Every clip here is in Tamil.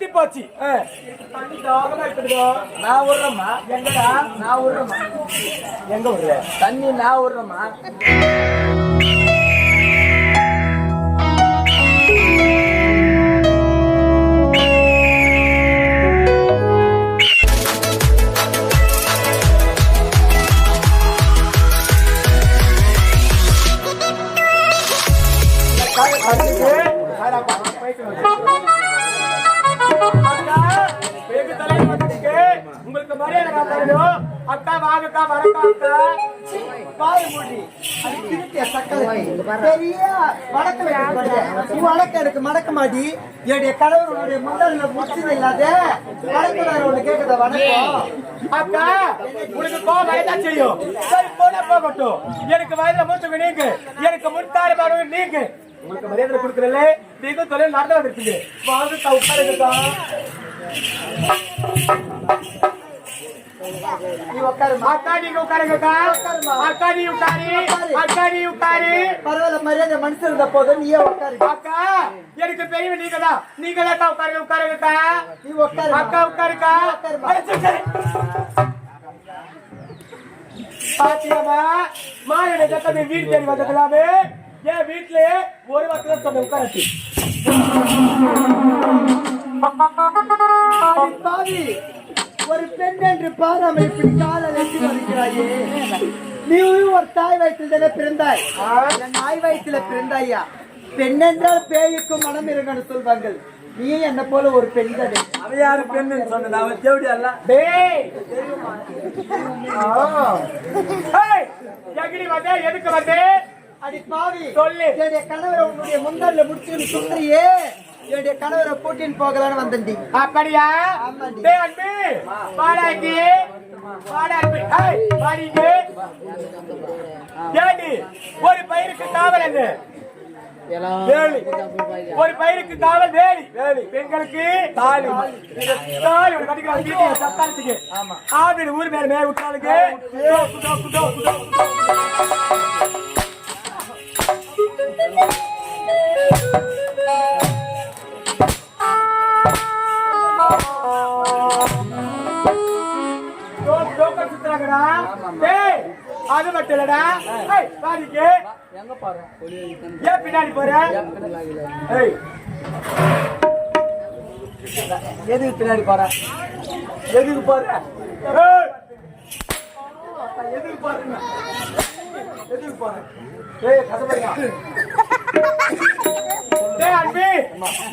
பத்தி போச்சு. நான் விடுறேம்மா. எங்கடா? நான் விடுறேம்மா. எங்க விடுற தண்ணி நான் விடுறேம்மா. பாய் மூடி. சக்கரை. பெரிய வடக்கு வடக்கு எனக்கு மடக்க மாடி என்னுடைய கணவருடைய முன்னாள் முடிச்சது இல்லாத வடக்கு ஒண்ணு கேக்குதா வணக்கம்? அக்கா உனக்கு கோபம் வரதான் செய்யும் சரி போனா போகட்டும் எனக்கு வயதுல மூத்தவங்க நீங்க. எனக்கு முன்தாரி மாணவங்க நீங்க. உங்களுக்கு மரியாதை கொடுக்கறல நீங்க தொழில் நடந்து வாங்க உட்காருங்கக்கா. உட்காருமா அக்கா நீங்க உட்காருங்கக்கா அக்கா நீ உட்காரி அக்கா நீ உட்காரி பரவாயில்ல மரியாதை மனுஷன் இருந்த போதும் நீயே உட்காரு அக்கா எனக்கு பெரியவ நீங்க தான் நீங்க தான் உட்காருங்க நீ உட்காரு அக்கா உட்காருக்கா மாநில வீடு தேடி என் வீட்டுல ஒரு வருஷம் சொன்ன ஒரு பெண் என்று பாராமல் இப்படி காலில் எட்டி வருகிறாயே. நீயும் ஒரு தாய் வயிற்றில் தானே பிறந்தாய்? நாய் வயிற்றில பிறந்தாயா? பெண் என்றால் பேய்க்கும் மனம் இருங்கன்னு சொல்வார்கள். நீ என்ன போல ஒரு பெண் தானே. அவ யாரு பெண்ணுன்னு சொன்ன அவன் தேவடி அல்ல. எங்கடி வந்த எதுக்கு வந்த? அடி பாவி. சொல்லு. கணவரை உன்னுடைய முந்தாரில முடிச்சுன்னு சுந்தரியே என்னுடைய கணவரை கூட்டின்னு போகலான்னு வந்தேன்டி அப்படியா? அன்பு பாடாக்கி பாடாக்கி பாடிங்க ஏண்டி ஒரு பயிருக்கு காவல் என்ன? வேலி ஒரு பயிருக்கு காவல் வேலி. வேலி. பெண்களுக்கு தாலி. தாலி ஒரு கட்டிக்கலாம் வீட்டுல சத்தாரத்துக்கு ஆவின் ஊர் மேல மேல விட்டாளுக்கு டோக்கு, டோக்கு, சுத்துறாங்கடா. டேய், அது மட்டும் இல்லடா. ஏய், பாடிக்கு எங்க பாரு? ஏன் பின்னாடி போற? ஏய். எதுக்கு பின்னாடி போற? எதுக்கு போற? எதுக்கு போற? ஏய் டேய் அன்பி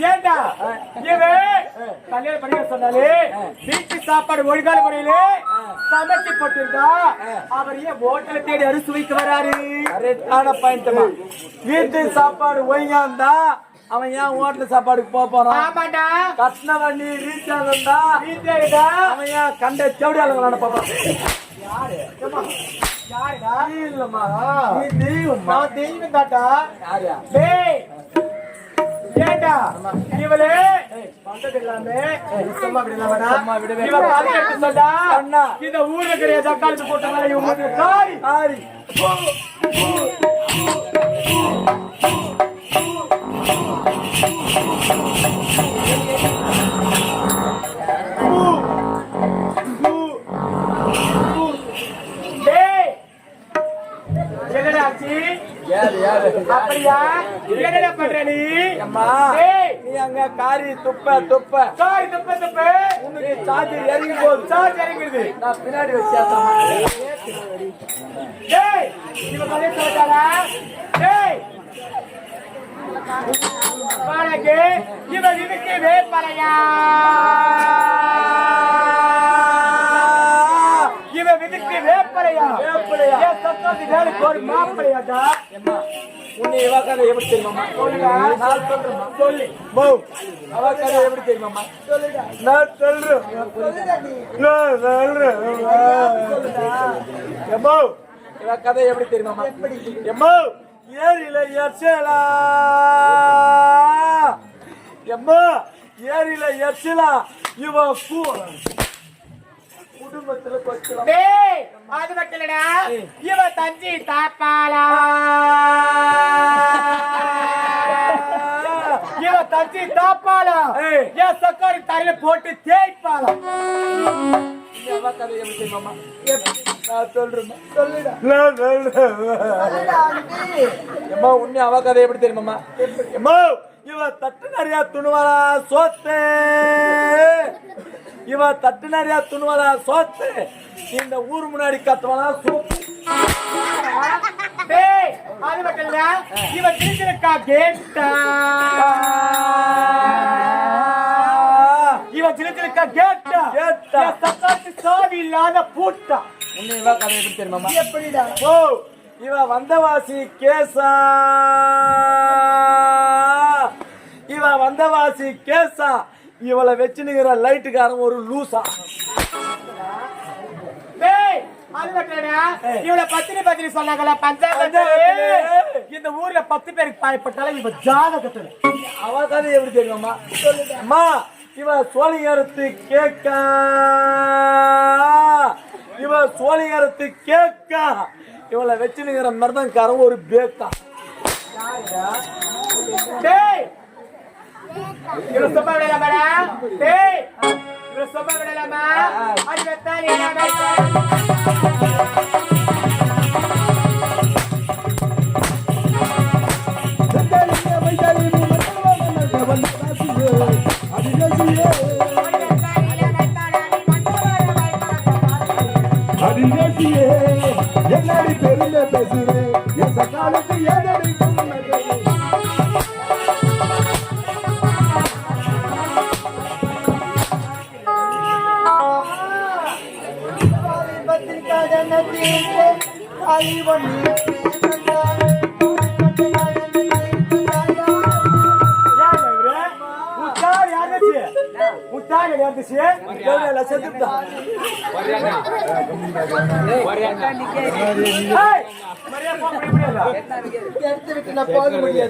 ஏண்டா? இவன் கல்யாணம் பண்ணிக்க சொன்னாலே வீட்டு சாப்பாடு ஒழுங்கான முறையிலே சமைச்சு போட்டிருந்தா. அவர் ஏன் ஹோட்டலை தேடி அரிசி வைக்க வராரு? கரெக்டான பாயிண்ட்மா வீட்டு சாப்பாடு ஒழுங்கா இருந்தா அவன் ஏன் ஹோட்டல் சாப்பாடுக்கு போக போறான்? ஆமாண்டா கட்டின வண்டி ரீச் ஆகுதா அவன் ஏன் கண்ட செவடியாளங்க நடப்பான் இவளே. பண்றது எல்லாமே சும்மா விடலாமடா சும்மா விடவே இவ எடுத்து சொல்டா அண்ணா. இந்த ஊர்ல இருக்கிற தக்காளி போட்டவங்க இவங்க காரி ஆரி டேய் அப்படியா? என்னடா பண்ற நீ? அம்மா நீ அங்க காரி துப்ப துப்ப. சாரி தப்பு தப்பு. உனக்கு சார்ஜர் இறங்கி போகுது சார்ஜ் நான் பின்னாடி வச்சேன் டேய் இவ கதை டேய் பாருங்க இவன் இதுக்கு வேப்பலையா? இதுக்கு வேப்பலையா? வேப்பலையா? என் சத்தத்துக்கு வேலைக்கு ஒரு மாப்பிளையாடா உன்னை இவ கதை எப்படி தெரியுமாமா சொல்லுடா. நான் சொல்றேன் சொல்லு. போ அவ கதை எப்படி தெரியுமாமா நான் சொல்றேன். நான் சொல்றேன். எம்மோ இவ கதை எப்படி தெரியுமா எம்மோ ஏரியில எச்சலா. எம்மோ ஏரியில எச்சலா. இவ கூ குடும்பத்துல கொச்சலாம். டேய் அது மட்டும் இல்லடா. இவ தஞ்சி தாப்பாளா. இவ தஞ்சி தாப்பாளா. என் சக்காரி தரையில போட்டு தேய்ப்பாளா. அவ கதை எப்படி தெரியுமா நான் சொல்றேன் சொல்லுடா. எம்மா உண்மை அவ கதை எப்படி தெரியுமாம்மா எம்மா இவ தட்டு நிறைய துணுவலா சோத்து. இவ தட்டு நிறைய துணுவலா சோத்து. இந்த ஊர் முன்னாடி கத்துவலா சோத்து டேய் அது மட்டும் இல்ல இவ திருச்சிருக்கா கேட்டா இவ திருச்சிருக்கா கேட்டா கேட்டா. சக்காரி சாவி இல்லாத பூட்டா. உண்மை இவ கதை எப்படி தெரியுமாம்மா எப்படிடா? ஓ இவ வந்தவாசி கேசா. இவ வந்தவாசி கேசா. இவளை வச்சுனுங்கிற லைட்டுக்காரன் ஒரு லூசா. இந்த ஊர்ல பத்து பேருக்கு பாயப்பட்டாலும் இவ ஜாதகத்துல. அவ கதை எப்படி தெரியுமாம்மா? அம்மா இவ சோழிகரத்து கேக்கா. இவ சோழிகரத்து கேக்கா. இவளை வச்சுனுங்கிற மருதங்காரன் ஒரு பேக்கா டேய் இவள சும்மா விடலாமாடா டேய் இவள சும்மா விடலாமா அது? வெத்தாலி என்னடி பெருமை பேசுறேன் என் சக்காலத்து ஏதடி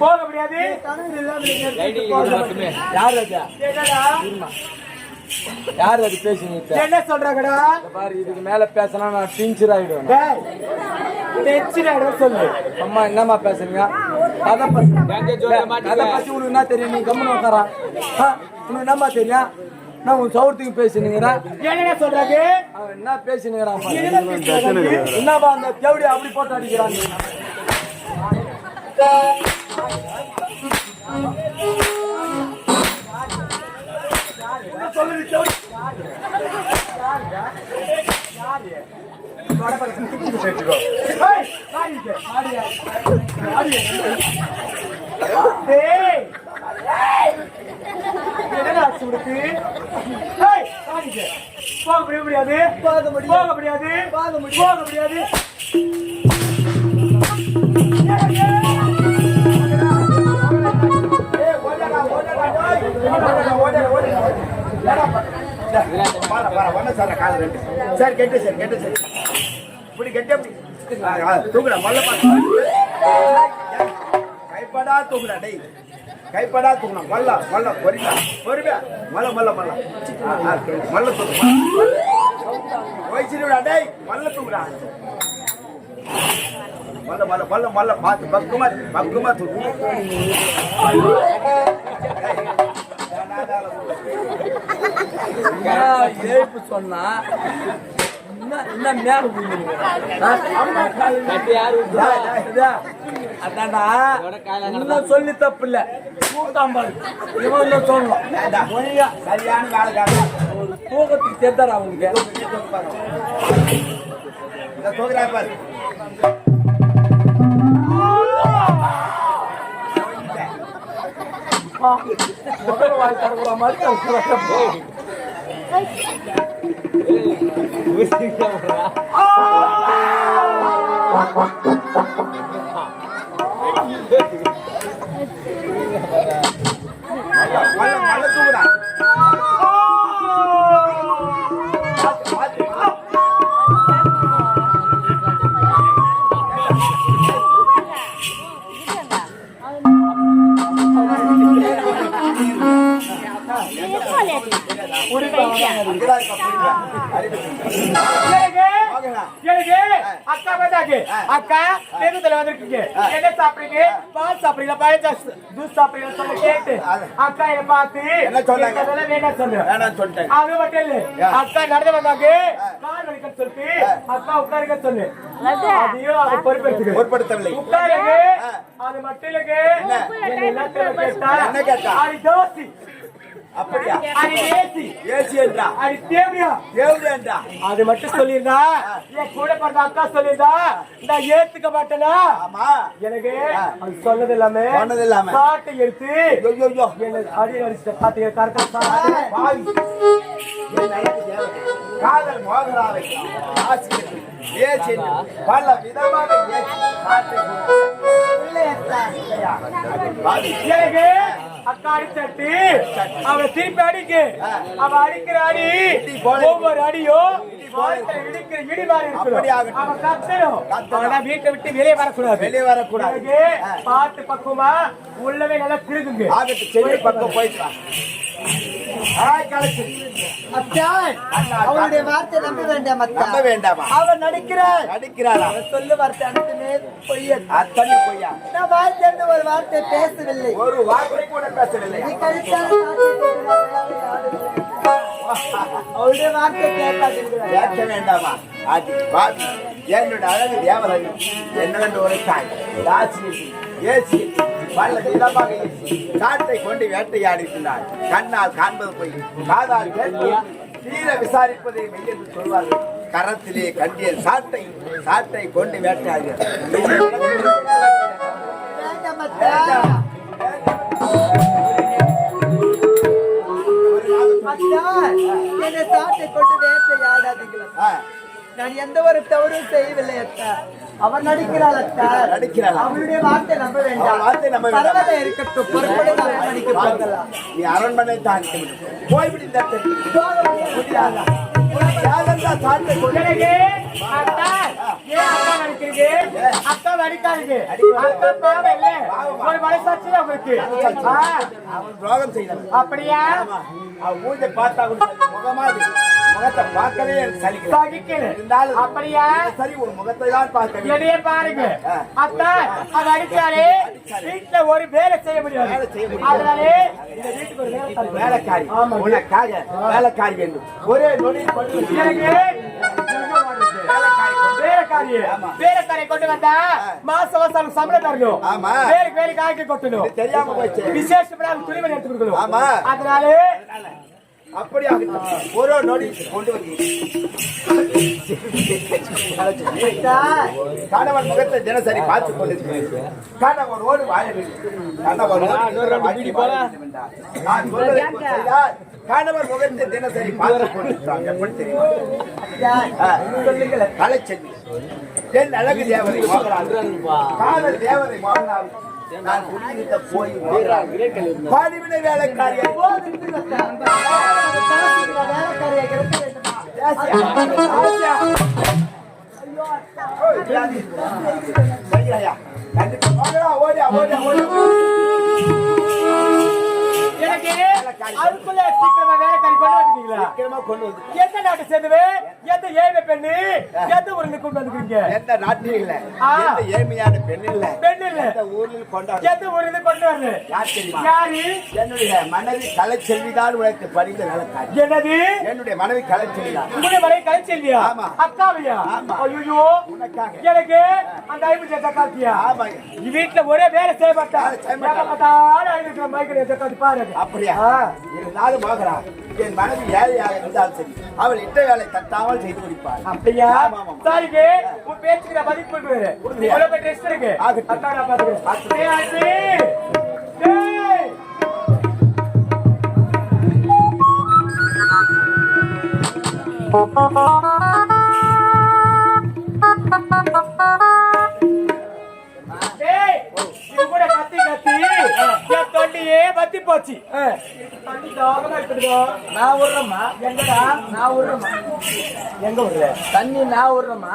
போக முடியாது. யார் ராஜா யார் அது பேசுனீங்க என்ன சொல்றாங்கடா? பாரு இதுக்கு மேல பேசினா நான் டீச்சர் ஆயிடுவேன். சொல்லு. அம்மா என்னம்மா பேசுறீங்க? கதை பத்தி கதை பத்தி உனக்கு என்ன தெரியும்? நீ கம்மன் உட்காரா உனக்கு என்னம்மா தெரியும்? நான் உன் சௌரத்துக்கு பேசினுங்கிறேன் என்னடா சொல்றாங்க? அவன் என்ன பேசினுங்கிறான்? என்னப்பா அந்த தேவடி அப்படி போட்டு அடிக்கிறான் ஏய், மாறிக்க. போக முடிய முடியாது போக முடியாது. போக முடியாது போக முடியாது. போக முடியாது ஏய், ஓடடா, ஓடடா, டேய். ஓடடா, ஓடடா, ஓடடா. சார் கெட்டு சார் கெட்டு சார் இப்படி கெட்டு தூக்குடா மல்ல கைப்படா தூக்குடா டேய் கைப்படா தூக்கணும் மல்ல மல்ல பொறுமையா பொறுமையா மல்ல மல்ல மல்ல மல்ல தூக்கு வயசுடா டேய் மல்ல தூக்குடா மல்ல மல்ல மல்ல மல்ல பார்த்து பக்குமா பக்குமா தூக்கு ஏய்ப்பு சொன்னா என்ன என்ன மேல அதான்டா இன்னும் சொல்லி தப்பு இல்ல. கூட்டாம்பாரு இவன் இன்னும் சொல்லணும் ஒழுங்கா சரியான வேலைக்காரன் ஒரு தூக்கத்துக்கு தெரிந்தாரா அவங்களுக்கு பாரு முதல் வாய் தரக்கூட மாதிரி தரக்கூடாது. மல்ல அக்கா வந்தாங்க அக்கா தெருத்துல வந்திருக்கீங்க. என்ன சாப்பிடுறீங்க? பால் சாப்பிடுறீங்களா? பழைய ஜூஸ் சாப்பிடுறீங்களா சொல்ல கேட்டு. அக்கா என்ன பார்த்து என்ன சொன்னாங்க? இதெல்லாம் வேணாம் சொல்லு வேணாம்னு சொல்லிட்டேன். அது மட்டும் இல்ல. அக்கா நடந்து வந்தாங்க. கால் வலிக்க சொல்லிட்டு அக்கா உட்காருங்க சொல்லு. அதையும் அது பொறுப்பெடுத்துக்க பொருட்படுத்தவில்லை உட்காருங்க. அது மட்டும் இல்லைங்க. என்ன? எல்லாத்தையும் கேட்டா? என்ன கேட்டா? அது தோசி. அப்படியா? அது ஏசி ஏசி என்றா? அது தேவையா? என்றா? அது மட்டும் சொல்லியிருந்தா? கூட பிறந்த அக்கா சொல்லியிருந்தா? நான் ஏத்துக்க மாட்டேனா? ஆமா. எனக்கு அது சொன்னது எல்லாமே சொன்னது இல்லாம. சாட்டை எடுத்து ஐயோ, ஐயோ, ஐயோ. என்னை அடி அடிச்சுட்ட பாத்தீங்க கரெக்டா பாவி. என் அழகு தேவதை. காதல் ஏசி பல. எனக்கு அவ திருப்பி அடிக்கு. அவ அடிக்கிற அடி ஒவ்வொரு அடியும் இடிக்கிற இருக்கணும் கத்தணும். அவனா வீட்டை விட்டு வெளியே வரக்கூடாது. வெளியே வரக்கூடாது. பார்த்து பக்குவமா உள்ளவே நல்லா திருகுங்க. ஆகட்டு செடி பக்கம் போயிட்டு அவளுடைய வார்த்தை நம்ப வேண்டாம் நம்ப வேண்டாமா? அவன் நடிக்கிறாள். நடிக்கிறாரா சொல்லு வார்த்தை பொய்யா? நான் வார்த்தை ஒரு வார்த்தை பேசவில்லை. ஒரு வார்த்தை கூட அவளுடைய வார்த்தை கேட்காதுங்கிறார் கேட்க வேண்டாமா? அது பாவி என்னோட அழகு தேவரன் என்னவென்று உரைத்தாய். ராசி ஏசி பல விதமாக ஏசி காட்டை கொண்டு வேட்டையாடினார் கண்ணால் காண்பது போய் காதால் கேட்பது தீர விசாரிப்பதை மெய் என்று சொல்வார்கள். கரத்திலே கண்டியன் சாட்டை சாட்டை கொண்டு வேட்டையாடுகிறார் என்னை சாட்டை கொண்டு வேட்டையாடாதீங்களா ஆ, நான் எந்த ஒரு தவறும் செய்யவில்லை அத்தா. அவன் நடிக்கிறாள் அத்தா. நடிக்கிறாளா? அவளுடைய வார்த்தை நம்ப வேண்டாம். வார்த்தை நம்ப வேண்டாம். இருக்கட்டும். பொறுப்படை நாம் நடிக்க போகலாம். நீ அரண்மனை தான் போய்விடு இந்த இடத்திற்கு. முடியாதா? அக்கா பாவம் இல்ல ஒரு மனசாட்சி அவன் துரோகம் அப்படியா. அவன் பார்த்தா முகமா இருக்கு. முகத்தை பார்க்கவே. சகிக்கல இருந்தாலும் அப்படியா? சரி உன் முகத்தை தான் பார்க்க. என்னைய பாருங்க. அக்கா அது அடிச்சாலே வீட்டுல ஒரு வேலை செய்ய முடியாது. அதனாலே இந்த வீட்டுக்கு ஒரு வேலை. வேலைக்காரி. உனக்காக வேலைக்காரி வேண்டும். ஒரே நொடி வேலைக்காரி கொண்டு வந்தா. மாசம் மாசம் சம்பளம் தரணும். வேலைக்கு வேலைக்கு ஆக்கி கொட்டணும் தெரியாம போச்சு. விசேஷப்பட துணிமணி எடுத்து கொடுக்கணும். அதனால. அப்படி ஆகட்டும். ஒரு நொடி கொண்டு கணவன் முகத்தை தினசரி பார்த்து கொண்டிருக்கிறேன். கணவனோடு வாழ வேண்டும் முகத்தை தினசரி பார்த்து கொண்டிருக்கிறான். எப்படி தெரியுமா? ஆ, சொல்லுங்களேன். கலைச்செல்வி என் அழகு தேவதை மோகனாள் காதல் தேவதை மோகனாள் நான் குடியிருந்த போய் பாடிவினை வேலைக்காரியை. கண்டிப்பா. ஓடியா ஓடியா ஓடியா. எனக்கு அதுக்குள்ள சீக்கிரமா வேலைக்காரி கொண்டு வந்துட்டீங்களா? சீக்கிரமா கொண்டு வந்து எந்த நாட்டு சேர்ந்தது எந்த ஏழை பெண்ணு? எந்த ஊருக்கு கொண்டு வந்துக்கிறீங்க? எந்த நாட்டில் இல்ல. எந்த ஏழ்மையான பெண் இல்ல. பெண் இல்ல. எந்த ஊரில் கொண்டாடு எந்த ஊருக்கு கொண்டு வரல. யார் தெரியுமா? யாரு? என்னுடைய மனைவி கலைச்செல்விதான் உனக்கு படிந்த வேலைக்காரி என்னது? என்னுடைய மனைவி கலைச்செல்விதான். உங்களுடைய மலை கலைச்செல்வியா? ஆமா. அக்காவையா? ஆமா. ஐயோ உனக்காக. எனக்கு அந்த ஐம்பது ஜக்காத்தியா? ஆமாங்க. வீட்டுல ஒரே வேலை செய்ய மாட்டா செய்ய மாட்டா. ஐநூறு மைக்கிற பாருங்க அப்படியா. இருந்தாலும் மகளா என் மனைவி ஏழையாக இருந்தாலும் சரி அவள் இட்ட வேலை தட்டாமல் செய்து முடிப்பாள். அப்படியா. சாரிக்கு உன் பேச்சுக்கு நான் பதில் டெஸ்ட் இருக்கு. அக்கா நான் பாத்துக்கிறேன் கூட கத்தி கத்தி என் தொண்டியே பத்தி போச்சு. தண்ணி தாகமா இருக்குதுடா. நான் விடுறேம்மா. எங்கடா? நான் விடுறேம்மா. எங்க விடுற தண்ணி நான் விடுறேம்மா.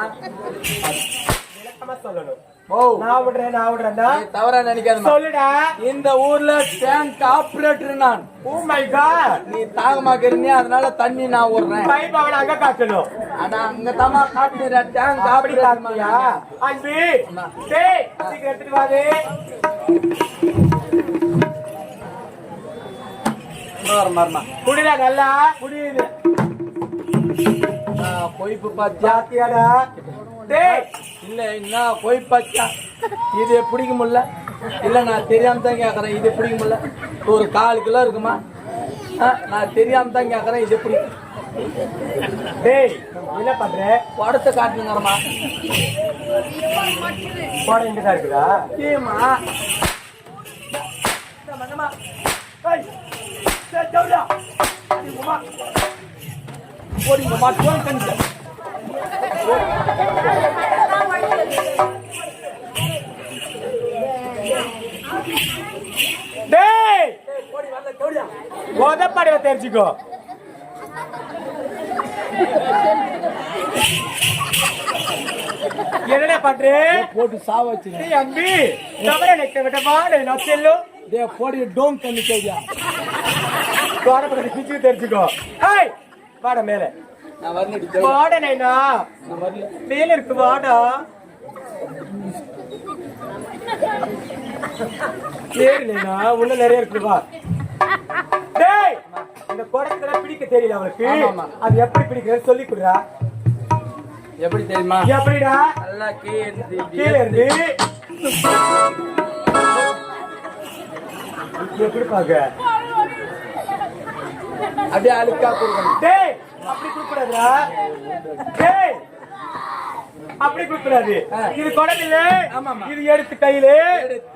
விளக்கமா சொல்லணும். நான் விடுறேன் நான் விடுறேன்டா நீ தவறா நினைக்காத சொல்லுடா. இந்த ஊர்ல டேங்க் ஆபரேட்டர் நான். ஓ மை காட் நீ தாகமாக்கிறீங்க அதனால தண்ணி நான் விடுறேன் பைப் அவன அங்க காட்டணும். ஆனா அங்க தமா காட்டுற டேங்க் அப்படி ஆபரேட்டர் காட்டியா அன்பு. டேய் சீக்கிரம் எடுத்துட்டு வாது மர்மா குடிடா நல்லா. புரியுது பொய்ப்பு ஜாத்தியாடா டேய் இல்ல என்ன பொய் பாத்தியா? இது பிடிக்க முடியல. இல்ல நான் தெரியாம தான் கேக்குறேன் இது பிடிக்க முடியல. ஒரு கால் கிலோ இருக்குமா? நான் தெரியாம தான் கேக்குறேன் இது எப்படி டேய் என்ன பண்ற? படத்தை காட்டுங்கிறமா போட இங்க தான் இருக்குதா ஏமா மாட்டோம் கண்டு டேய்! உதப்படவை தெரிஞ்சுக்கோ. என்னடா பண்ற? போட்டு சாவ வச்சுங்க நீ அம்பி தவற நிக்க விட்ட மாடு நொச்செல்லு டே போடி டோம் கண்ணு கேடியா தோரப்பட பிச்சு தெரிஞ்சுக்கோ. ஹேய் வாட மேல. நான் வாட இருக்கு வாடா. ஏறு நைனா உள்ள நிறைய இருக்கு வா. டேய் இந்த குடத்துல பிடிக்க தெரியல அவளுக்கு. அது எப்படி பிடிக்கிறது சொல்லி கொடுறா. எப்படி தெரியுமா? எப்படிடா? நல்லா கீழே கீழே இருந்து. எப்படி பாக்க அப்படியே அழுக்கா கொடுக்கணும். டேய் அப்படி அப்படி கொடுக்கூடாது. இது ஆமாமா. இது எடுத்து கையில.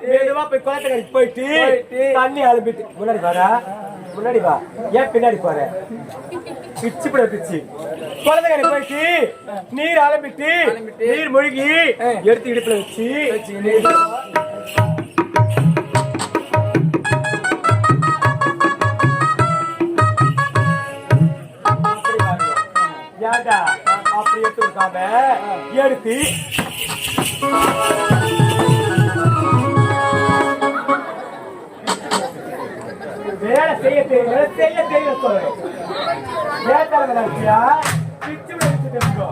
மெதுவா போய் குளத்துக்கரைக்கு போயிட்டு போயிட்டு. தண்ணி அலம்பிட்டு முன்னாடி வாடா முன்னாடி வா ஏன் பின்னாடி போற பிச்சு போட பிச்சு குளத்துக்கரை போயிட்டு நீர் அலம்பிட்டு. நீர் மூழ்கி. எடுத்து இடுப்புல வச்சு ஏன்டா அப்படி எடுத்து கொடுக்காம எடுத்து. வேலை செய்ய தெரியல செய்ய தெரியல சொல்றேன் ஏத்தால பிச்சு வச்சு தெரிஞ்சுக்கோ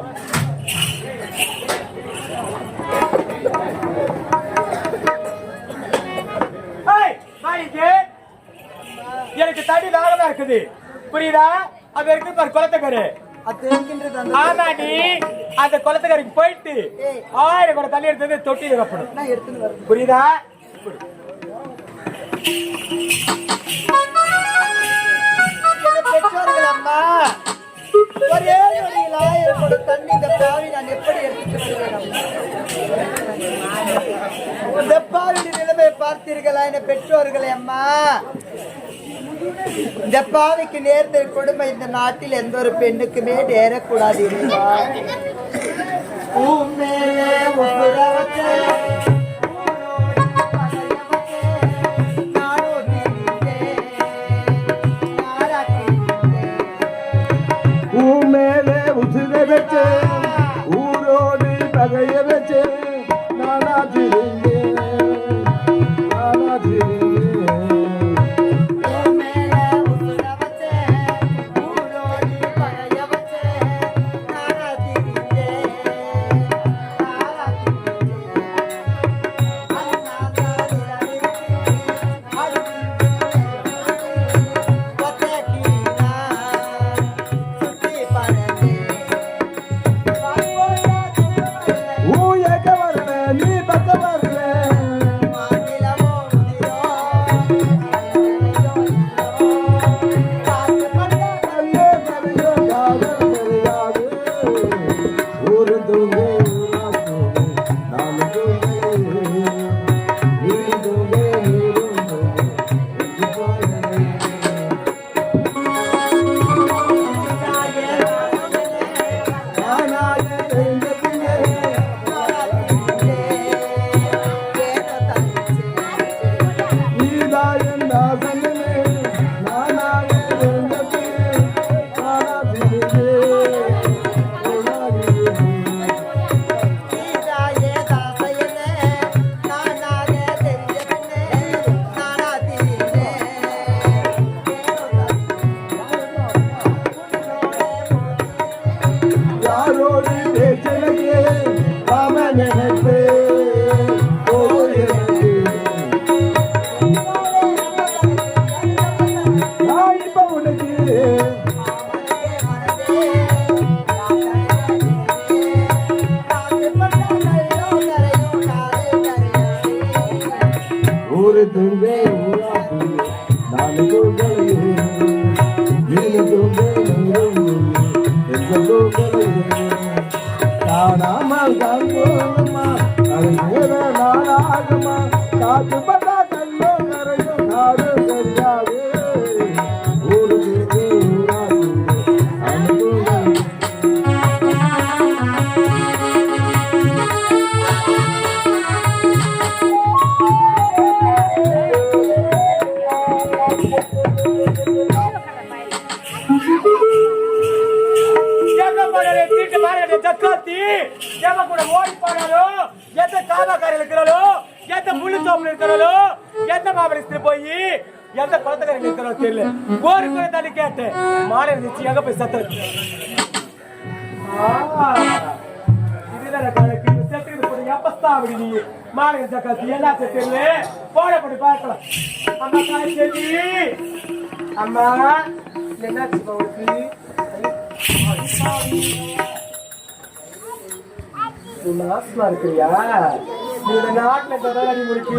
எனக்கு தடி தாகமா இருக்குது. புரியுதா? அது இருக்கு பாரு குளத்துக்கரு ஆமாடி. அந்த குளத்துக்கரைக்கு போயிட்டு ஆயிரம் கூட தண்ணி எடுத்தது தொட்டியில் வைப்பணும். புரியுதா? பெற்றோர்கள் அம்மா. ஒரே நொடியில் ஆயிரம் கூட தண்ணி இந்த பாவி நான் எப்படி அம்மா? இந்த பாவியின் நிலைமை பார்த்தீர்களா என் பெற்றோர்களே அம்மா? இந்த பாவிக்கு நேர்ந்த கொடுமை இந்த நாட்டில் எந்த ஒரு பெண்ணுக்குமே நேரக்கூடாது இறைவா. உம்மேலே உசுர உசுரை வச்சு ஊரோடு பகைய வச்சு நானா திரும்ப do bem. போய் எந்த குளத்துக்காரங்க இருக்கிறோ தெரியல. கோரி கூட தள்ளி கேட்டேன் மாலை இருந்துச்சு எங்க போய் சத்த இதுதான் கணக்கு செத்துக்கு போய் அப்படி நீ? மாலை என்ன தெரியல? போட போட்டு பார்க்கலாம். அம்மா காலை அம்மா என்னாச்சு உங்களுக்கு நாசமா இருக்கிறியா? இந்த நாட்டுல கதாடி முடிக்கு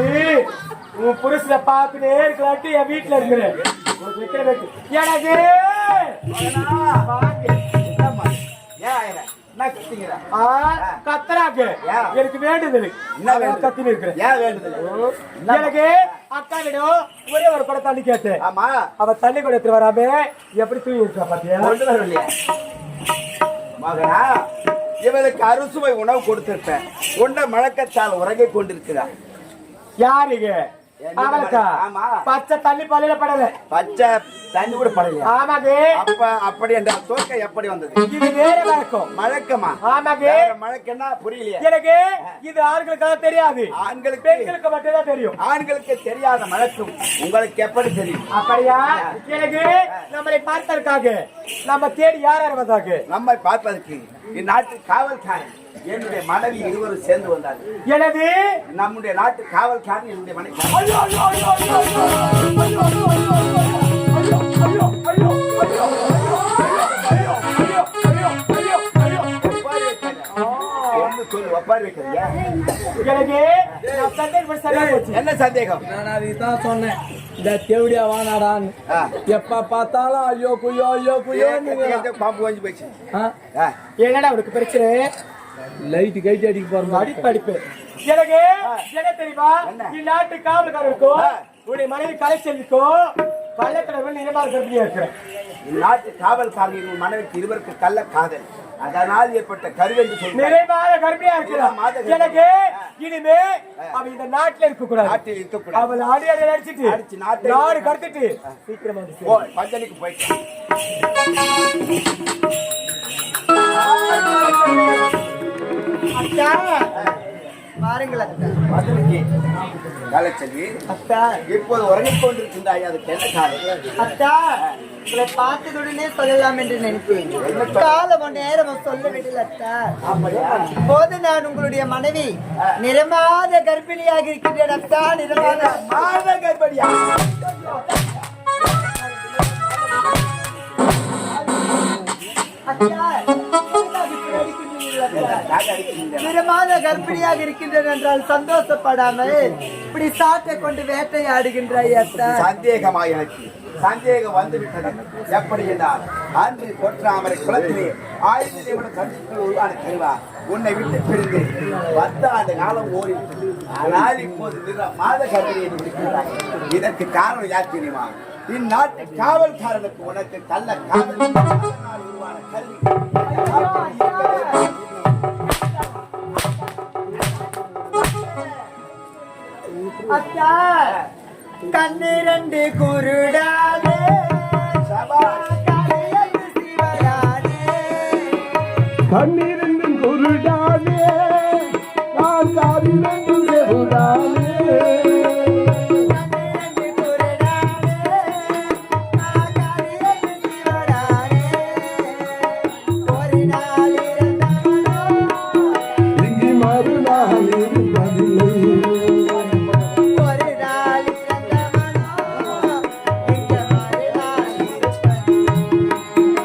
உன் புருஷனை பார்த்துட்டே இருக்கலாட்டி என் வீட்டுல இருக்கிறேன். எனக்கு கத்தராக்கு? எனக்கு வேண்டுதல்? கத்தின்னு இருக்கிறேன்? எனக்கு அக்கா கிட்ட ஒரே ஒரு குடம் தண்ணி கேட்டேன். ஆமா. அவ தண்ணி கூட எடுத்து வராம எப்படி தூங்கி இருக்கா பாத்தியா? மகனா இவளுக்கு அறுசுவை உணவு கொடுத்திருப்பேன். உண்ட மழக்கத்தால் உறங்கிக் கொண்டிருக்கிறார் யாருங்க. பச்சை தண்ணி பள்ளியில படல. பச்சை தண்ணி கூட படலையா? ஆமாங்க அப்ப அப்படி என்ற தோற்க எப்படி வந்தது? இது வேற வழக்கம். மழக்கமா? ஆமாங்க வேற மழக்கன்னா புரியலையா. எனக்கு இது ஆண்களுக்காக தெரியாது. ஆண்களுக்கு பெண்களுக்கு மட்டும்தான் தெரியும். ஆண்களுக்கு தெரியாத மழக்கம். உங்களுக்கு எப்படி தெரியும்? அப்படியா? எனக்கு நம்மளை பார்த்ததற்காக நம்ம தேடி யார் யார் வந்தாங்க? நம்மை பார்ப்பதற்கு இந்நாட்டு காவல்காரன் என்னுடைய மனைவி இருவரும் சேர்ந்து வந்தார் எனவே நம்முடைய நாட்டு காவல்காரன் என்னுடைய மனைவி. என்ன சந்தேகம்? நான் அதுதான் சொன்னேன். இந்த தேவடியா வானாடான்னு எப்ப பார்த்தாலும் ஐயோ குயோ ஐயோ குயோ பாம்பு வாங்கி போயிடுச்சு? என்னடா அவருக்கு பிரச்சனை? லைட் கைட்டு அடிக்க போற மாதிரி அடிப்பு அடிப்பு எனக்கு என்ன? தெரியுமா? இந்நாட்டு காவல்காரருக்கும். உன்னுடைய மனைவி கலைச்செல்விக்கும் பள்ளக்கடவுள் நிலமாக கர்ப்பிணியா இருக்கிறேன். இந்நாட்டு காவல்காரர்கள் மனைவிக்கு இருவருக்கு கள்ள காதல். அதனால் ஏற்பட்ட கருவென்று சொல்லி நிறைவாக இருக்கிறான். கர்ப்பிணி. எனக்கு இனிமே அவ இந்த நாட்டுல இருக்க கூடாது நாட்டில் இருக்கக்கூடாது. அவள் ஆடி ஆடி அடிச்சிட்டு அடிச்சு நாட்டை- நாடு கடத்திட்டு சீக்கிரமா சேரு. ஓ பஞ்சனிக்கு போயிட்டான் அக்கா பாருங்கள் மதுரைக்கு கலைச்செல்வி அக்கா இப்போது உறங்கிக் கொண்டிருக்கின்றாய் அதுக்கு என்ன காரணம் அக்கா உங்களை பார்த்ததுடனே சொல்லலாம் என்று நினைத்தேன் காலம் நேரம் சொல்ல விடல அக்கா போது நான் உங்களுடைய மனைவி நிறமாத கர்ப்பிணியாக இருக்கின்றேன் அக்கா நிறமாத மாத நிறமாத கர்ப்பிணியாக இருக்கின்றேன் என்றால் சந்தோஷப்படாமல் இப்படி சாட்டை கொண்டு வேட்டையாடுகின்றாய் அத்தா சந்தேகமா எனக்கு சந்தேகம் வந்து விட்டது எப்படி என்றால் அன்று கொற்றாமரை குளத்திலே ஆயிரத்தி கண்டித்து உருவான கருவா உன்னை விட்டு பிரிந்து பத்து ஆண்டு காலம் ஓடிவிட்டது ஆனால் இப்போது மாத கருவியை முடிக்கிறாய் இதற்கு காரணம் யார் தெரியுமா? இந்நாட்டு காவல்காரனுக்கு உனக்கு காதல். அதனால் உருவான கல்வி அத்தா கண்ணு ரெண்டு குருடாதே. கண்ணீரண்டும் குருடானே நான் காதிரண்டும் செகுடானே